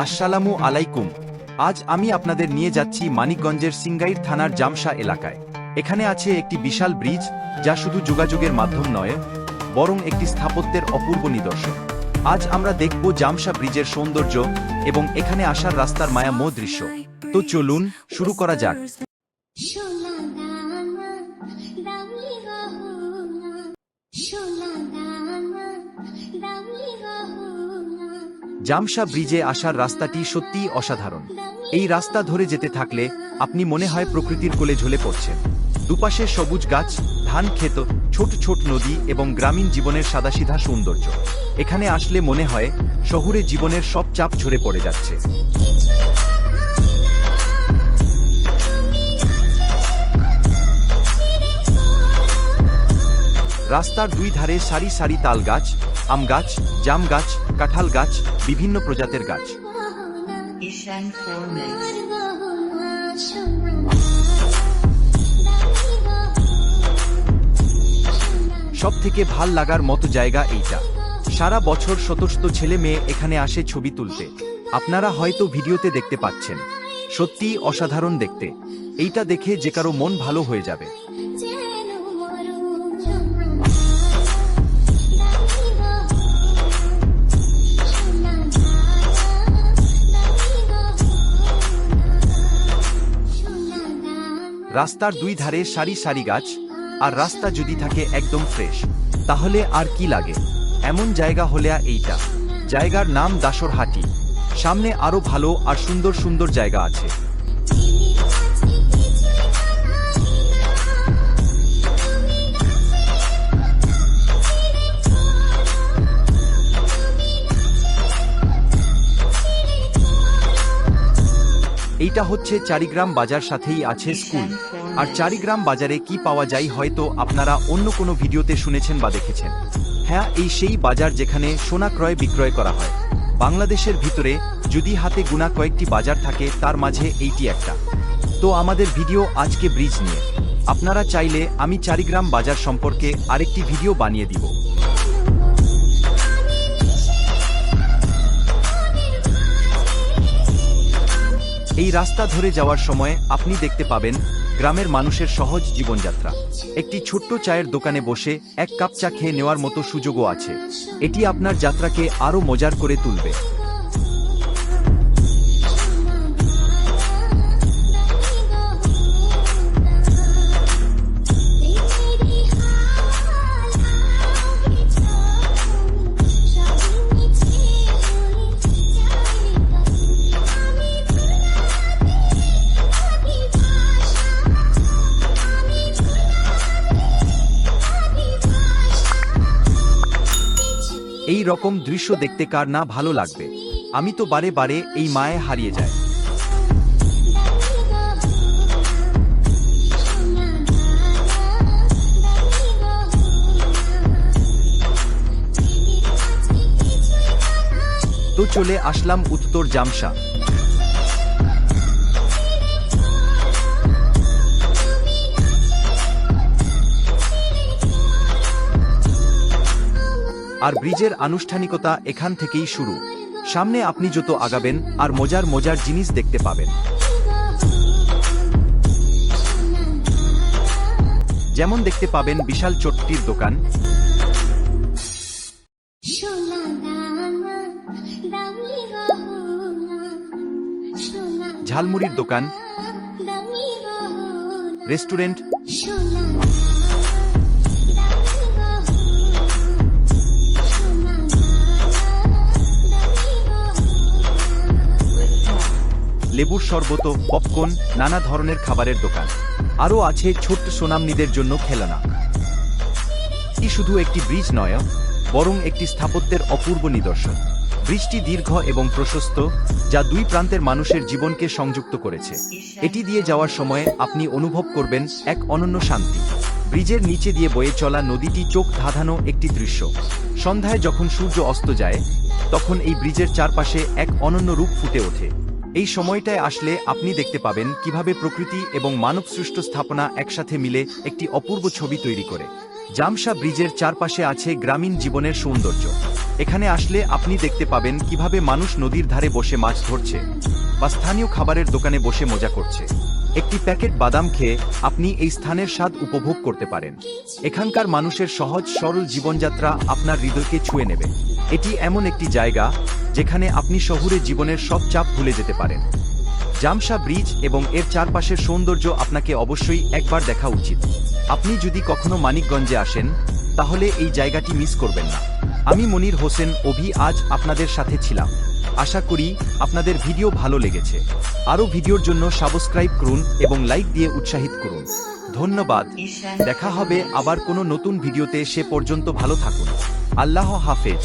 আসসালামু আলাইকুম। আজ আমি আপনাদের নিয়ে যাচ্ছি মানিকগঞ্জের সিঙ্গাইর থানার জামশা এলাকায়। এখানে আছে একটি বিশাল ব্রিজ, যা শুধু যোগাযোগের মাধ্যম নয়, বরং একটি স্থাপত্যের অপূর্ব নিদর্শন। আজ আমরা দেখব জামশা ব্রিজের সৌন্দর্য এবং এখানে আসার রাস্তার মায়ামো দৃশ্য। তো চলুন শুরু করা যাক। জামশা ব্রিজে আসার রাস্তাটি সত্যিই অসাধারণ। এই রাস্তা ধরে যেতে থাকলে আপনি মনে হয় প্রকৃতির কোলে ঝুলে পড়ছেন। দুপাশে সবুজ গাছ, ধান ক্ষেত, ছোট ছোট নদী এবং গ্রামীণ জীবনের সাদাসিধা সৌন্দর্য। এখানে আসলে মনে হয় শহুরে জীবনের সব চাপ ঝরে পড়ে যাচ্ছে। রাস্তার দুই ধারে সারি সারি তাল গাছ আম গাছ জাম গাছ কাঁঠাল গাছ বিভিন্ন প্রজাতের গাছ। সব থেকে ভালো লাগার মতো জায়গা এইটা। সারা বছর শত শত ছেলে মেয়ে এখানে আসে ছবি তুলতে। আপনারা হয়তো ভিডিওতে দেখতে পাচ্ছেন। সত্যিই অসাধারণ দেখতে। এইটা দেখে যে কারও মন ভালো হয়ে যাবে। রাস্তার দুই ধারে সারি সারি গাছ, আর রাস্তা যদি থাকে একদম ফ্রেশ তাহলে আর কি লাগে? এমন জায়গা হলে এইটা। জায়গার নাম দাসরহাটি। সামনে আরও ভালো আর সুন্দর সুন্দর জায়গা আছে। এইটা হচ্ছে চারিগ্রাম বাজার সাথেই আছে স্কুল। আর চারিগ্রাম বাজারে কি পাওয়া যায় হয়তো আপনারা অন্য কোনো ভিডিওতে শুনেছেন বা দেখেছেন। হ্যাঁ এই সেই বাজার যেখানে সোনা ক্রয় বিক্রয় করা হয়। বাংলাদেশের ভিতরে যদি হাতে গুণা কয়েকটি বাজার থাকে, তার মাঝে এইটি একটা। তো আমাদের ভিডিও আজকে ব্রিজ নিয়ে। আপনারা চাইলে আমি চারিগ্রাম বাজার সম্পর্কে আরেকটি ভিডিও বানিয়ে দিব। এই রাস্তা ধরে যাওয়ার সময় আপনি দেখতে পাবেন গ্রামের মানুষের সহজ জীবনযাত্রা। একটি ছোট্ট চায়ের দোকানে বসে এক কাপ চা খেয়ে নেওয়ার মতো সুযোগও আছে। এটি আপনার যাত্রাকে আরও মজার করে তুলবে। এই রকম দৃশ্য দেখতে কার না ভালো লাগবে। আমি তো বারে বারে এই মায়ে হারিয়ে যায় তো চলে আসলাম উত্তর জামশা। আর ব্রিজের আনুষ্ঠানিকতা এখান থেকেই শুরু। সামনে আপনি যত আগাবেন আর মজার মজার জিনিস দেখতে পাবেন। যেমন দেখতে পাবেন বিশাল চট্টির দোকান। ঝালমুড়ির দোকান। রেস্টুরেন্ট। লেবুর শরবত পপকর্ন, নানা ধরনের খাবারের দোকান। আরও আছে ছোট্ট সোনামনিদের জন্য খেলনা। এটি শুধু একটি ব্রিজ নয়, বরং একটি স্থাপত্যের অপূর্ব নিদর্শন। ব্রিজটি দীর্ঘ এবং প্রশস্ত, যা দুই প্রান্তের মানুষের জীবনকে সংযুক্ত করেছে। এটি দিয়ে যাওয়ার সময় আপনি অনুভব করবেন এক অনন্য শান্তি। ব্রিজের নিচে দিয়ে বয়ে চলা নদীটি চোখ ধাঁধানো একটি দৃশ্য। সন্ধ্যায় যখন সূর্য অস্ত যায়, তখন এই ব্রিজের চারপাশে এক অনন্য রূপ ফুটে ওঠে। এই সময়টায় আসলে আপনি দেখতে পাবেন কীভাবে প্রকৃতি এবং মানবসৃষ্ট স্থাপনা একসাথে মিলে একটি অপূর্ব ছবি তৈরি করে। জামসা ব্রিজের চারপাশে আছে গ্রামীণ জীবনের সৌন্দর্য। এখানে আসলে আপনি দেখতে পাবেন কীভাবে মানুষ নদীর ধারে বসে মাছ ধরছে বা স্থানীয় খাবারের দোকানে বসে মজা করছে। একটি প্যাকেট বাদাম খেয়ে আপনি এই স্থানের স্বাদ উপভোগ করতে পারেন। এখানকার মানুষের সহজ, সরল জীবনযাত্রা আপনার হৃদয়কে ছুঁয়ে নেবে। এটি এমন একটি জায়গা যেখানে আপনি শহুরে জীবনের সব চাপ ভুলে যেতে পারেন। জামশা ব্রিজ এবং এর চারপাশের সৌন্দর্য আপনাকে অবশ্যই একবার দেখা উচিত। আপনি যদি কখনো মানিকগঞ্জে আসেন, তাহলে এই জায়গাটি মিস করবেন না। আমি মনির হোসেন, অভি আজ আপনাদের সাথে ছিলাম। আশা করি আপনাদের ভিডিও ভালো লেগেছে। আরও ভিডিওর জন্য সাবস্ক্রাইব করুন এবং লাইক দিয়ে উৎসাহিত করুন। ধন্যবাদ। দেখা হবে আবার কোনো নতুন ভিডিওতে সে পর্যন্ত ভালো থাকুন। আল্লাহ হাফেজ।